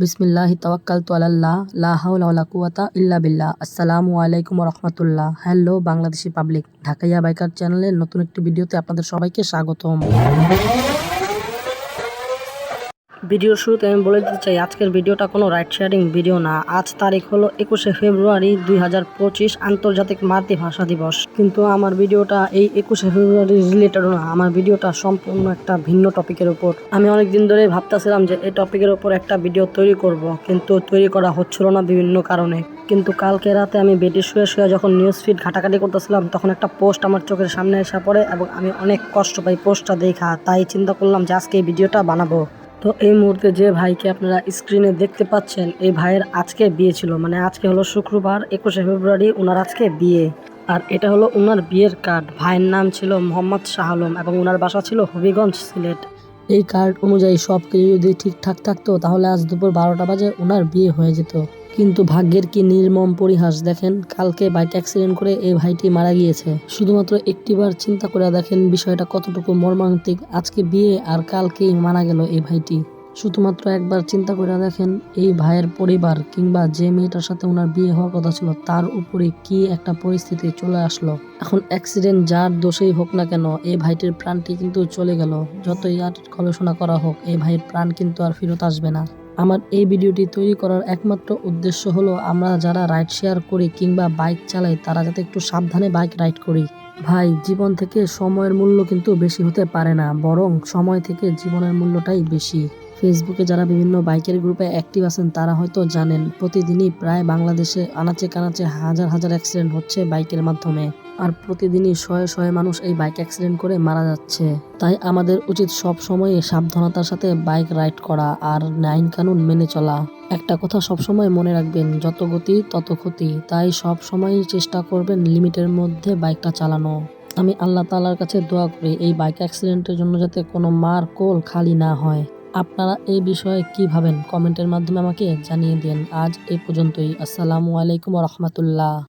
বিসমিল্লাহ তওয়াক্কাল তু আলাল্লাহ, লা হাওলা ওয়ালা কুওয়াতা ইল্লা বিল্লাহ। আসসালামু আলাইকুম রাহমাতুল্লাহ। Hello Bangladeshi public, Dhakaiya biker চ্যানেলের নতুন একটি ভিডিওতে আপনাদের সবাইকে স্বাগতম। ভিডিওর শুরুতে আমি বলে দিতে চাই, আজকের ভিডিওটা কোনো রাইড শেয়ারিং ভিডিও না। আজ তারিখ হলো একুশে ফেব্রুয়ারি দুই হাজার পঁচিশ আন্তর্জাতিক মাতৃভাষা দিবস। কিন্তু আমার ভিডিওটা এই একুশে ফেব্রুয়ারি রিলেটেড না, আমার ভিডিওটা সম্পূর্ণ একটা ভিন্ন টপিকের উপর। আমি অনেক দিন ধরে ভাবতেছিলাম যে এই টপিকের উপর একটা ভিডিও তৈরি করব, কিন্তু তৈরি করা হচ্ছিল না বিভিন্ন কারণে। কিন্তু কালকে রাতে আমি বেডে শুয়ে শুয়ে যখন নিউজ ফিড ঘাটাঘাটি করতেছিলাম, তখন একটা পোস্ট আমার চোখের সামনে এসে পড়ে এবং আমি অনেক কষ্ট পাই পোস্টটা দেখা। তাই চিন্তা করলাম যে আজকে এই ভিডিওটা বানাবো। তো এই মুহূর্তে যে ভাইকে আপনারা স্ক্রিনে দেখতে পাচ্ছেন, এই ভাইয়ের আজকে বিয়ে ছিল। মানে আজকে হলো শুক্রবার, একুশে ফেব্রুয়ারি ওনার আজকে বিয়ে। আর এটা হলো ওনার বিয়ের কার্ড ভাইয়ের নাম ছিল মোহাম্মদ শাহ আলম এবং ওনার বাসা ছিল হবিগঞ্জ সিলেট। এই কার্ড অনুযায়ী সব কিছু যদি ঠিকঠাক থাকতো, তাহলে আজ দুপুর বারোটা বাজে ওনার বিয়ে হয়ে যেত। কিন্তু ভাগ্যের কি নির্মম পরিহাস দেখেন? কালকে বাইক অ্যাক্সিডেন্ট করে এই ভাইটি মারা গিয়েছে। শুধুমাত্র একটিবার চিন্তা করে দেখেন বিষয়টা কতটুকু মর্মান্তিক। আজকে বিয়ে আর কালকেই মারা গেল এই ভাইটি। শুধুমাত্র একবার চিন্তা করে দেখেন, এই ভাইয়ের পরিবার কিংবা যে মেয়েটার সাথে ওনার বিয়ে হওয়ার কথা ছিল, তার উপরে কি একটা পরিস্থিতি চলে আসলো। এখন অ্যাক্সিডেন্ট যার দোষেই হোক না কেন, এই ভাইটির প্রাণটি কিন্তু চলে গেল। যতই আর গবেষণা করা হোক, এই ভাইয়ের প্রাণ কিন্তু আর ফেরত আসবে না। আমার এই ভিডিওটি তৈরি করার একমাত্র উদ্দেশ্য হলো আমরা যারা রাইড শেয়ার করি কিংবা বাইক চালাই, তারা যাতে একটু সাবধানে বাইক রাইড করি। ভাই, জীবন থেকে সময়ের মূল্য কিন্তু বেশি হতে পারে না, বরং সময় থেকে জীবনের মূল্যটাই বেশি। ফেসবুকে যারা বিভিন্ন বাইকের গ্রুপে অ্যাক্টিভ আছেন, তারা হয়তো জানেন, প্রতিদিনই প্রায় বাংলাদেশে আনাচে কানাচে হাজার হাজার অ্যাক্সিডেন্ট হচ্ছে বাইকের মাধ্যমে। আর প্রতিদিনই শয়ে শয়ে মানুষ এই বাইক অ্যাক্সিডেন্ট করে মারা যাচ্ছে। তাই আমাদের উচিত সব সময়ে সাবধানতার সাথে বাইক রাইড করা আর আইন কানুন মেনে চলা। একটা কথা সবসময় মনে রাখবেন, যত গতি তত ক্ষতি। তাই সব সময় চেষ্টা করবেন লিমিটের মধ্যে বাইকটা চালানো। আমি আল্লাহ তালার কাছে দোয়া করি, এই বাইক অ্যাক্সিডেন্টের জন্য যাতে কোনো মার কোল খালি না হয়। আপনারা এই বিষয়ে কি ভাবেন? কমেন্টের মাধ্যমে আমাকে জানিয়ে দিন। আজ এ পর্যন্তই। আসসালামু আলাইকুম রহমতুল্লাহ।